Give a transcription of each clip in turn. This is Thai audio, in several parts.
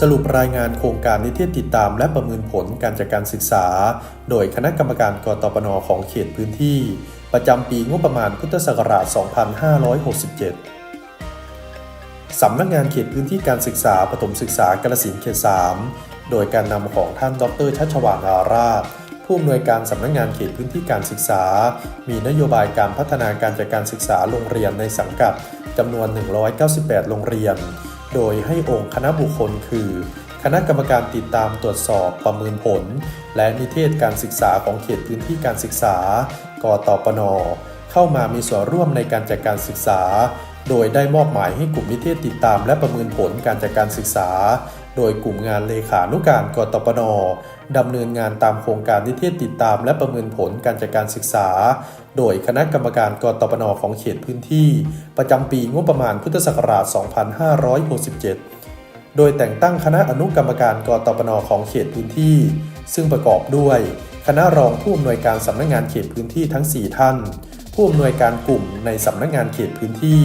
สรุปรายงานโครงการนิเทศติดตามและประเมินผลการจัดการศึกษา โดยคณะกรรมการกตปนของเขตพื้นที่ ประจำปีงบประมาณพุทธศักราช 2567 สำนักงานเขตพื้นที่การศึกษาปฐมศึกษากาฬสินเขต 3 โดยการนำของท่านดรชัชวานอาราชผู้อำนวยการสำนักงานเขตพื้นที่การศึกษา มีนโยบายการพัฒนาการจัดการศึกษาโรงเรียนในสังกัดจำนวน 198 โรงเรียน โดยให้องค์คณะบุคคลคือ คณะกรรมการติดตามตรวจสอบประเมินผล และนิเทศการศึกษาของเขตพื้นที่การศึกษากตปน เข้ามามีส่วนร่วมในการจัดการศึกษา โดยได้มอบหมายให้กลุ่มนิเทศติดตามและประเมินผลการจัดการศึกษา โดยกลุ่มงานเลขานุการกตปนดำเนินงานตามโครงการนิเทศติดตามและประเมินผลการจัดการศึกษา โดยคณะกรรมการกตปนของเขตพื้นที่ ประจำปีงบประมาณพุทธศักราช 2567 โดยแต่งตั้งคณะอนุกรรมการกตปนของเขตพื้นที่ ซึ่งประกอบด้วย คณะรองผู้อำนวยการสำนักงงานเขตพื้นที่ทั้ง 4 ท่าน ผู้อำนวยการกลุ่มในสำนักงงานเขตพื้นที่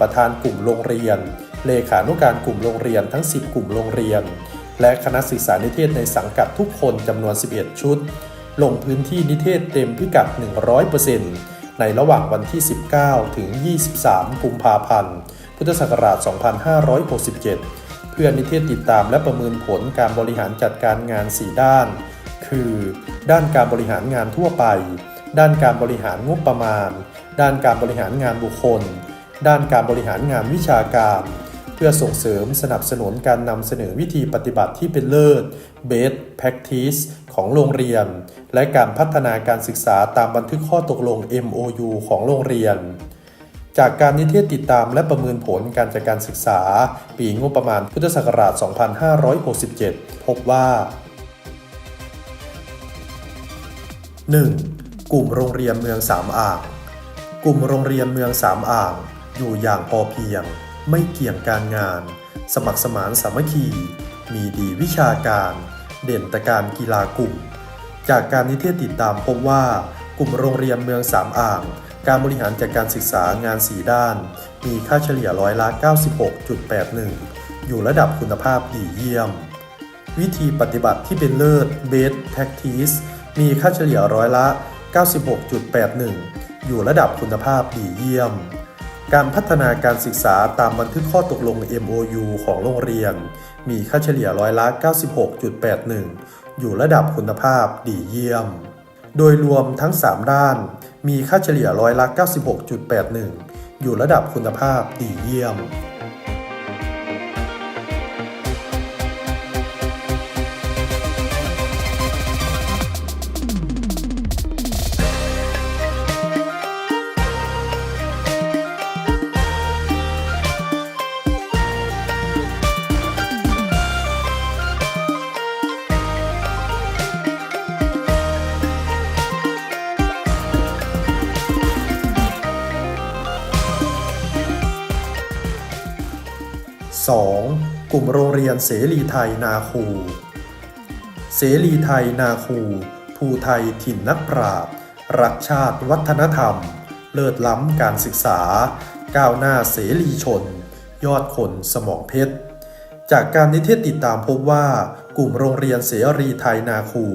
ประธานกลุ่มโรงเรียน เลขานุการกลุ่มโรงเรียนทั้ง 10 กลุ่มโรงเรียน และคณะศึกษานิเทศในสังกัดทุกคนจำนวน 11 ชุด ลงพื้นที่นิเทศเต็มพิกัด 100%ในระหว่างวันที่ 19 ถึง 23 กุมภาพันธ์ พุทธศักราช 2567 เพื่อนิเทศติดตามและประเมินผลการบริหารจัดการงาน 4 ด้าน คือ ด้านการบริหารงานทั่วไป ด้านการบริหารงบประมาณ ด้านการบริหารงานบุคคล ด้านการบริหารงานวิชาการ เพื่อส่งเสริมสนับสนุนการนำเสนอวิธีปฏิบัติที่เป็นเลิศ best practice ของโรงเรียน และการพัฒนาการศึกษาตามบันทึกข้อตกลง MOU ของโรงเรียน จากการนิเทศติดตามและประเมินผลการจัดการศึกษา ปีงบประมาณพุทธศักราช 2567 พบว่า 1. กลุ่มโรงเรียนเมืองสามอ่าง กลุ่มโรงเรียนเมืองสามอ่าง อยู่อย่างพอเพียง ไม่เกี่ยงการงาน สมัครสมานสามัคคี มีดีวิชาการ เด่นแต่การกีฬากลุ่ม จากการนิเทศติดตามพบว่ากลุ่มโรงเรียนเมืองสามอ่าง การบริหารจัดการศึกษางาน4ด้าน มีค่าเฉลี่ยร้อยละ 96.81 อยู่ระดับคุณภาพดีเยี่ยม วิธีปฏิบัติที่เป็นเลิศ best practice มีค่าเฉลี่ยร้อยละ 96.81 อยู่ระดับคุณภาพดีเยี่ยม การพัฒนาการศึกษาตามบันทึกข้อตกลง MOU ของโรงเรียน มีค่าเฉลี่ยร้อยละ 96.81 อยู่ระดับคุณภาพดีเยี่ยม โดยรวมทั้ง 3 ด้าน มีค่าเฉลี่ยร้อยละ 96.81 อยู่ระดับคุณภาพดีเยี่ยม 2. กลุ่มโรงเรียนเสรีไทยนาคู เสรีไทยนาคู ภูไทยถิ่นนักปราชญ์รักชาติวัฒนธรรม เลิศล้ำการศึกษา ก้าวหน้าเสรีชน ยอดคนสมองเพชร จากการนิเทศติดตามพบว่ากลุ่มโรงเรียนเสรีไทยนาคู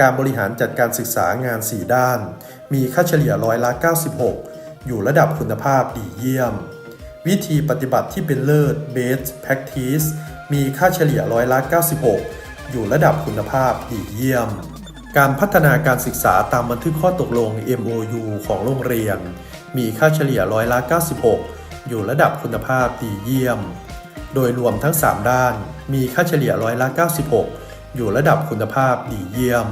การบริหารจัดการศึกษางาน 4 ด้าน มีค่าเฉลี่ยร้อยละ 96 อยู่ระดับคุณภาพดีเยี่ยม วิธีปฏิบัติที่เป็นเลิศ best practice มีค่าเฉลี่ยร้อยละ 96 อยู่ระดับคุณภาพดีเยี่ยม การพัฒนาการศึกษาตามบันทึกข้อตกลง MOU ของโรงเรียน มีค่าเฉลี่ยร้อยละ 96 อยู่ระดับคุณภาพดีเยี่ยม โดยรวมทั้ง 3 ด้าน มีค่าเฉลี่ยร้อยละ 96 อยู่ระดับคุณภาพดีเยี่ยม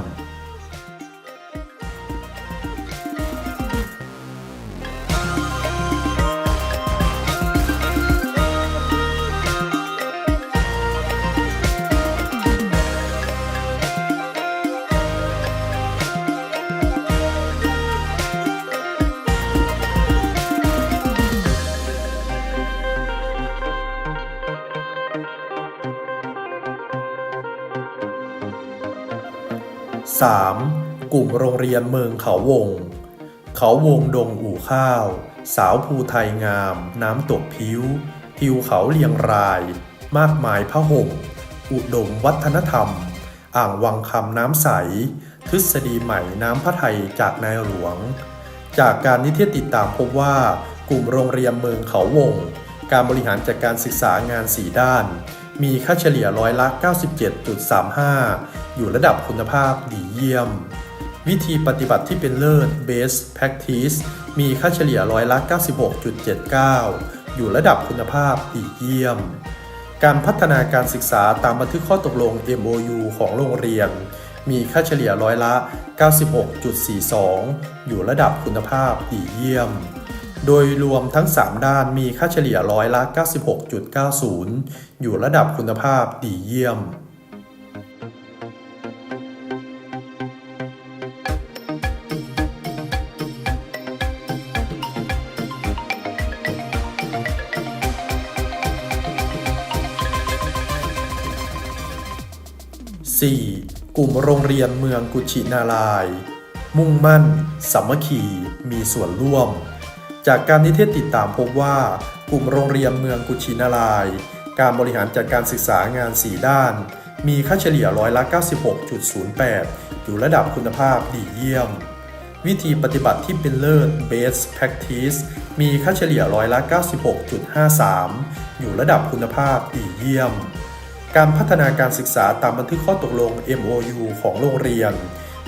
กลุ่มโรงเรียนเมืองเขาวง เขาวงดงอู่ข้าว สาวภูไทยงาม น้ำตกพิ้ว ทิวเขาเรียงราย มากมายพระห่มอุดมวัฒนธรรม อ่างวังคำน้ำใส ทฤษฎีใหม่น้ำพระไทยจากนายหลวง จากการนิเทศติดตามพบว่ากลุ่มโรงเรียนเมืองเขาวง การบริหารจัดการศึกษางาน4ด้าน มีค่าเฉลี่ยร้อยละ 97.35 อยู่ระดับคุณภาพดีเยี่ยม วิธีปฏิบัติที่เป็นเลิศ best practice มีค่าเฉลี่ยร้อยละ 96.79 อยู่ระดับคุณภาพดีเยี่ยม การพัฒนาการศึกษาตามบันทึกข้อตกลง MOU ของโรงเรียน มีค่าเฉลี่ยร้อยละ 96.42 อยู่ระดับคุณภาพดีเยี่ยม โดยรวมทั้ง 3 ด้านมีค่าเฉลี่ยร้อยละ 96.90 อยู่ระดับคุณภาพดีเยี่ยม 4. กลุ่มโรงเรียนเมืองกุชินาราย มุ่งมั่น สามัคคี มีส่วนร่วม จากการนิเทศติดตามพบว่า กลุ่มโรงเรียนเมืองกุชินาราย การบริหารจัดการศึกษางาน 4 ด้าน มีค่าเฉลี่ยร้อยละ 96.08 อยู่ระดับคุณภาพดีเยี่ยม วิธีปฏิบัติที่เป็นเลิศ best practice มีค่าเฉลี่ยร้อยละ 96.53 อยู่ระดับคุณภาพดีเยี่ยม การพัฒนาการศึกษาตามบันทึกข้อตกลง MOU ของโรงเรียน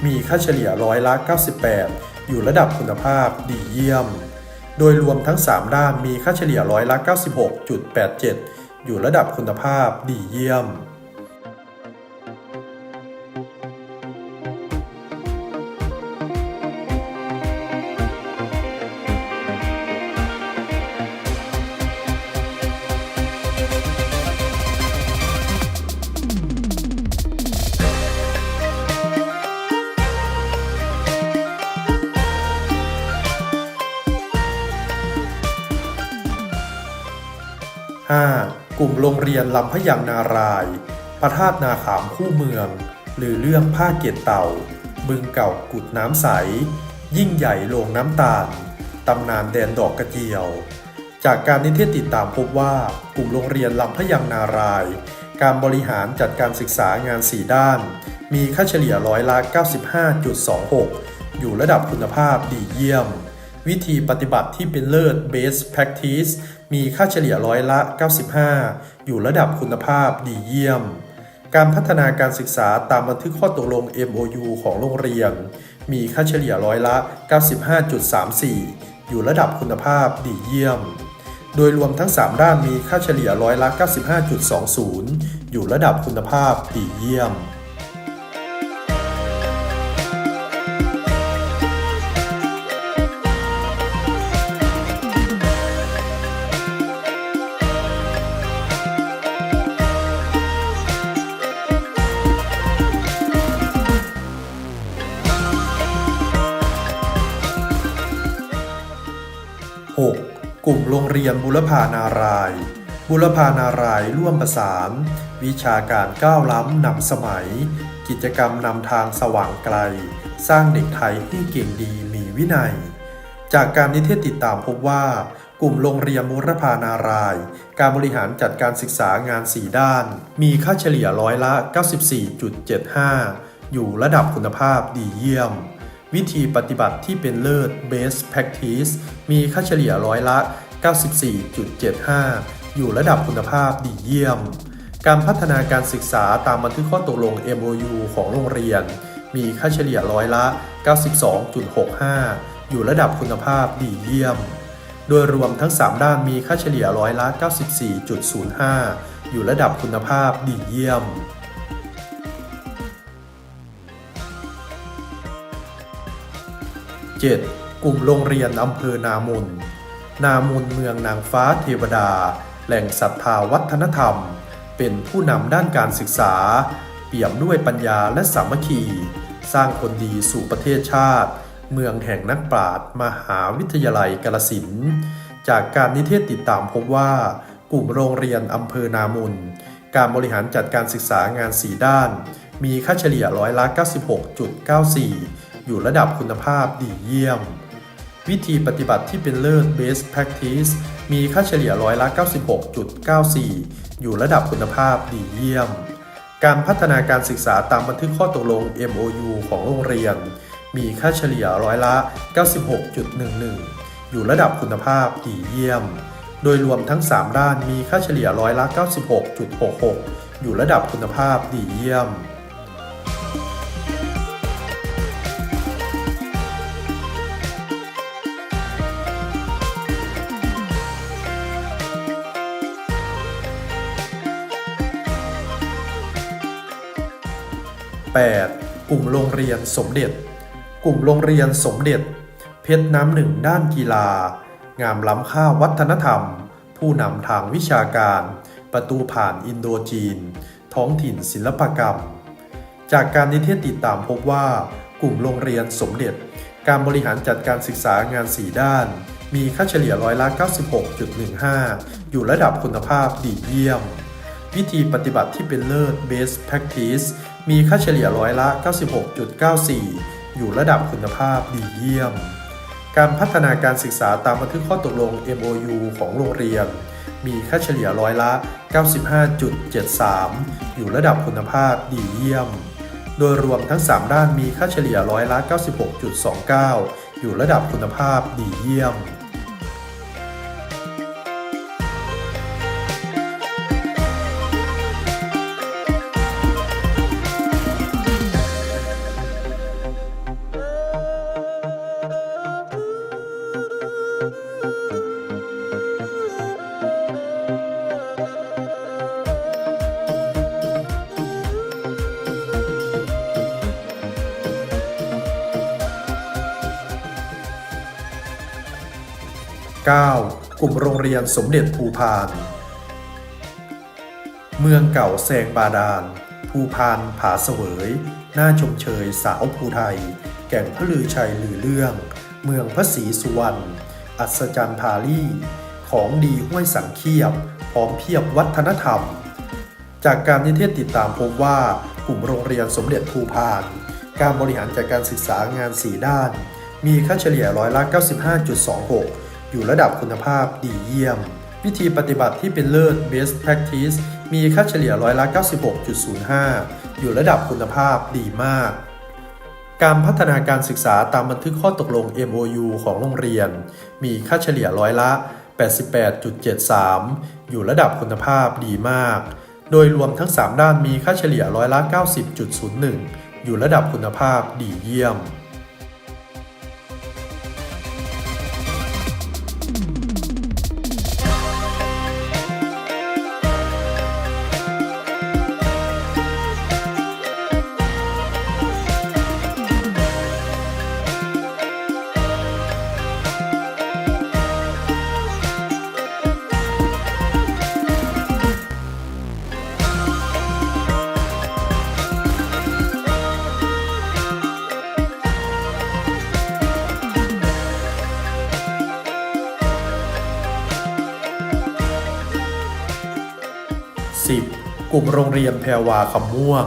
มีค่าเฉลี่ยร้อยละ 98 อยู่ระดับคุณภาพดีเยี่ยม โดยรวมทั้ง 3 ด้านมีค่าเฉลี่ยร้อยละ 96.87 อยู่ระดับคุณภาพดีเยี่ยม 5. กลุ่มโรงเรียนลำพะยังนารายพระธาตุนาขามคู่เมือง หรือเรื่องผ้าเกตเต่า บึงเก่ากุดน้ำใส ยิ่งใหญ่โลงน้ำตาล ตำนานแดนดอกกระเจียว จากการนิเทศติดตามพบว่ากลุ่มโรงเรียนลำพะยังนาราย การบริหารจัดการศึกษางาน 4 ด้าน มีค่าเฉลี่ยร้อยละ 95.26 อยู่ระดับคุณภาพดีเยี่ยม วิธีปฏิบัติที่เป็นเลิศ best practice มีค่าเฉลี่ยร้อยละ 95 อยู่ระดับคุณภาพดีเยี่ยม การพัฒนาการศึกษาตามบันทึกข้อตกลง MOU ของโรงเรียน มีค่าเฉลี่ยร้อยละ 95.34 อยู่ระดับคุณภาพดีเยี่ยม โดยรวมทั้ง 3 ด้านมีค่าเฉลี่ยร้อยละ 95.20 อยู่ระดับคุณภาพดีเยี่ยม กลุ่มโรงเรียนบุรพานารายณ์บุรพานารายณ์ร่วมประสาน วิชาการก้าวล้ำนำสมัย กิจกรรมนำทางสว่างไกล สร้างเด็กไทยให้เก่งดีมีวินัย จากการนิเทศติดตามพบว่ากลุ่มโรงเรียนบุรพานารายณ์การบริหารจัดการศึกษางาน 4 ด้าน มีค่าเฉลี่ยร้อยละ 94.75 อยู่ระดับคุณภาพดีเยี่ยม วิธีปฏิบัติที่เป็นเลิศ best practice มีค่าเฉลี่ยร้อยละ 94.75 อยู่ระดับคุณภาพดีเยี่ยม การพัฒนาการศึกษาตามบันทึกข้อตกลง MOU ของโรงเรียน มีค่าเฉลี่ยร้อยละ 92.65 อยู่ระดับคุณภาพดีเยี่ยม โดยรวมทั้ง 3 ด้านมีค่าเฉลี่ยร้อยละ 94.05 อยู่ระดับคุณภาพดีเยี่ยม 7. กลุ่มโรงเรียนอำเภอนามุนนามุนเมืองนางฟ้าเทวดา แหล่งศรัทธาวัฒนธรรม เป็นผู้นำด้านการศึกษา เปี่ยมด้วยปัญญาและสามัคคี สร้างคนดีสู่ประเทศชาติ เมืองแห่งนักปราชญ์มหาวิทยาลัยกาลสินจากการนิเทศติดตามพบว่ากลุ่มโรงเรียนอำเภอนามุนการบริหารจัดการศึกษางาน4ด้าน มีค่าเฉลี่ยร้อยละ96.94 อยู่ระดับคุณภาพดีเยี่ยม วิธีปฏิบัติที่เป็นเลิศ best practice มีค่าเฉลี่ยร้อยละ 96.94 อยู่ระดับคุณภาพดีเยี่ยม การพัฒนาการศึกษาตามบันทึกข้อตกลง MOU ของโรงเรียน มีค่าเฉลี่ยร้อยละ 96.11 อยู่ระดับคุณภาพดีเยี่ยม โดยรวมทั้ง 3 ด้านมีค่าเฉลี่ยร้อยละ 96.66 อยู่ระดับคุณภาพดีเยี่ยม 8. กลุ่มโรงเรียนสมเด็จ กลุ่มโรงเรียนสมเด็จ เพชรน้ำหนึ่งด้านกีฬา งามล้ำค่าวัฒนธรรม ผู้นำทางวิชาการ ประตูผ่านอินโดจีน ท้องถิ่นศิลปกรรม จากการนิเทศติดตามพบว่ากลุ่มโรงเรียนสมเด็จ การบริหารจัดการศึกษางาน 4 ด้าน มีค่าเฉลี่ยร้อยละ96.15 อยู่ระดับคุณภาพดีเยี่ยม วิธีปฏิบัติที่เป็นเลิศ best practice มีค่าเฉลี่ยร้อยละ 96.94 อยู่ระดับคุณภาพดีเยี่ยม การพัฒนาการศึกษาตามบันทึกข้อตกลง MOU ของโรงเรียน มีค่าเฉลี่ยร้อยละ 95.73 อยู่ระดับคุณภาพดีเยี่ยม โดยรวมทั้ง 3 ด้านมีค่าเฉลี่ยร้อยละ 96.29 อยู่ระดับคุณภาพดีเยี่ยม 9. กลุ่มโรงเรียนสมเด็จภูพาน เมืองเก่าแซงบาดาล ภูพานผาเสวย หน้าชมเชยสาวภูไทย แก่งพระลือชัยลือเรื่อง เมืองพระศรีสุวรรณ อัศจรรย์พาลี่ ของดีห้วยสังเคียบ พร้อมเพียบวัฒนธรรม จากการนิเทศติดตามพบว่ากลุ่มโรงเรียนสมเด็จภูพาน การบริหารจัดการศึกษางาน 4 ด้านมีค่าเฉลี่ยร้อยละ 95.26 อยู่ระดับคุณภาพดีเยี่ยม วิธีปฏิบัติที่เป็นเลิศ best practice มีค่าเฉลี่ยร้อยละ96.05 อยู่ระดับคุณภาพดีมาก การพัฒนาการศึกษาตามบันทึกข้อตกลง MOU ของโรงเรียน มีค่าเฉลี่ยร้อยละ 88.73 อยู่ระดับคุณภาพดีมาก โดยรวมทั้ง 3 ด้านมีค่าเฉลี่ยร้อยละ 90.01 อยู่ระดับคุณภาพดีเยี่ยม ลุ่มโรงเรียนแพรวาคำม่วง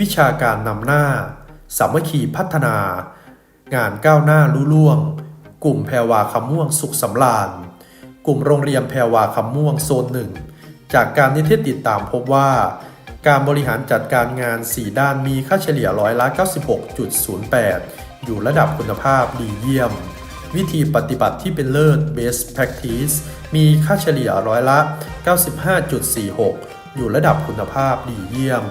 วิชาการนำหน้า สามัคคีพัฒนา งานก้าวหน้าลุล่วง กลุ่มแพรวาคำม่วงสุขสำราญ กลุ่มโรงเรียนแพรวาคำม่วงโซนหนึ่ง จากการนิเทศติดตามพบว่า การบริหารจัดการงาน 4 ด้านมีค่าเฉลี่ยร้อยละ 96.08 อยู่ระดับคุณภาพดีเยี่ยม วิธีปฏิบัติที่เป็นเลิศ best practice มีค่าเฉลี่ยร้อยละ 95.46 อยู่ระดับคุณภาพดีเยี่ยม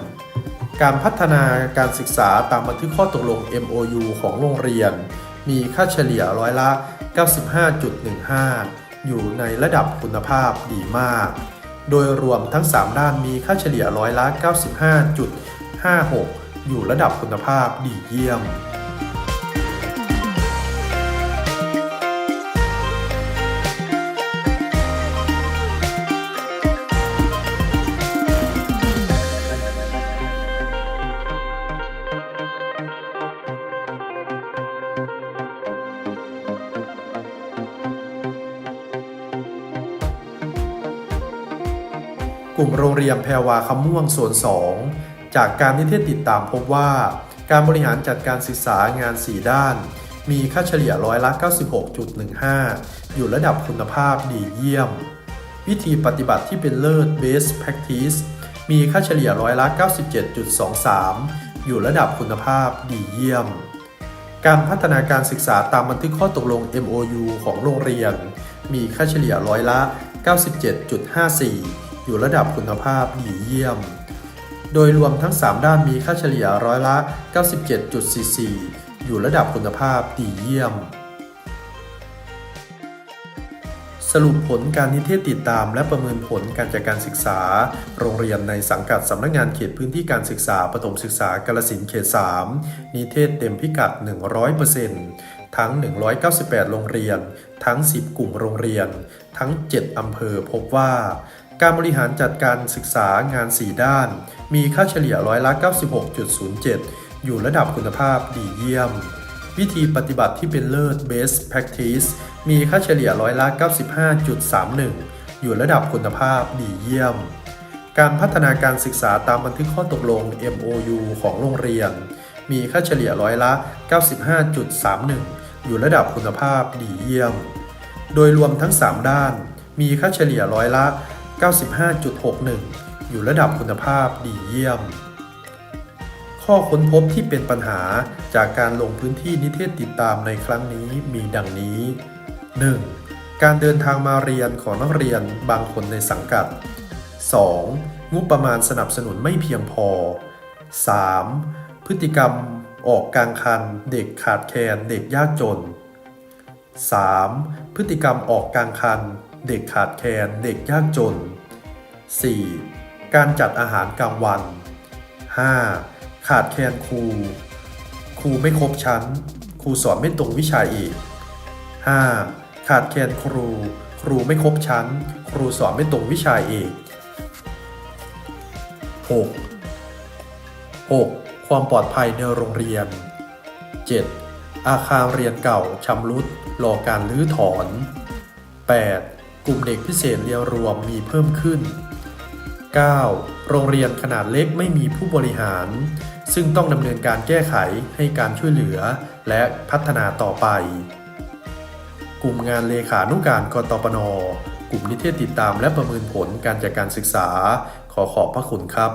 การพัฒนาการศึกษาตามบันทึกข้อตกลง MOU ของโรงเรียน มีค่าเฉลี่ยร้อยละ 95.15 อยู่ในระดับคุณภาพดีมาก โดยรวมทั้ง 3 ด้านมีค่าเฉลี่ยร้อยละ 95.56 อยู่ระดับคุณภาพดีเยี่ยม ลุ่มโรงเรียนแพรวาคำม่วงส่วน 2 จากการนิเทศติดตามพบว่า การบริหารจัดการศึกษางาน 4 ด้าน มีค่าเฉลี่ยร้อยละ96.15 อยู่ระดับคุณภาพดีเยี่ยม วิธีปฏิบัติที่เป็นเลิศ best practice มีค่าเฉลี่ยร้อยละ97.23 อยู่ระดับคุณภาพดีเยี่ยม การพัฒนาการศึกษาตามบันทึกข้อตกลง MOU ของโรงเรียน มีค่าเฉลี่ยร้อยละ 97.54 อยู่ระดับคุณภาพดีเยี่ยม โดยรวมทั้ง 3 ด้านมีค่าเฉลี่ยร้อยละ 97.44 อยู่ระดับคุณภาพดีเยี่ยม สรุปผลการนิเทศติดตามและประเมินผลการจัดการศึกษา โรงเรียนในสังกัดสำนักงานเขตพื้นที่การศึกษาประถมศึกษากาลสินเขต 3 นิเทศเต็มพิกัด 100%ทั้ง 198 โรงเรียน ทั้ง 10 กลุ่มโรงเรียน ทั้ง 7 อำเภอ พบว่า การบริหารจัดการศึกษางาน 4 ด้าน มีค่าเฉลี่ยร้อยละ 96.07 อยู่ระดับคุณภาพดีเยี่ยม วิธีปฏิบัติที่เป็นเลิศ best practice มีค่าเฉลี่ยร้อยละ 95.31 อยู่ระดับคุณภาพดีเยี่ยม การพัฒนาการศึกษาตามบันทึกข้อตกลง MOU ของโรงเรียน มีค่าเฉลี่ยร้อยละ 95.31 อยู่ระดับคุณภาพดีเยี่ยม โดยรวมทั้ง 3 ด้าน มีค่าเฉลี่ยร้อยละ 95.61 อยู่ระดับคุณภาพดีเยี่ยม ข้อค้นพบที่เป็นปัญหาจากการลงพื้นที่นิเทศติดตามในครั้งนี้มีดังนี้ 1. การเดินทางมาเรียนของนักเรียนบางคนในสังกัด 2. งบประมาณสนับสนุนไม่เพียงพอ 3. พฤติกรรมออกกลางคัน เด็กขาดแคลนเด็กยากจน 3. พฤติกรรมออกกลางคัน เด็กขาดแคลนเด็กยากจน 4. การจัดอาหารกลางวัน 5. ขาดแคลนครู ครูไม่ครบชั้น ครูสอนไม่ตรงวิชาเอก 5. ขาดแคลนครู ครูไม่ครบชั้น ครูสอนไม่ตรงวิชาเอก 6. 6. ความปลอดภัยในโรงเรียน 7. อาคารเรียนเก่าชำรุดรอการรื้อถอน 8. กลุ่มเด็กพิเศษเรียนรวมมีเพิ่มขึ้น 9. โรงเรียนขนาดเล็กไม่มีผู้บริหาร ซึ่งต้องดำเนินการแก้ไขให้การช่วยเหลือและพัฒนาต่อไป กลุ่มงานเลขานุการกตปน กลุ่มนิเทศติดตามและประเมินผลการจัดการศึกษา ขอขอบพระคุณครับ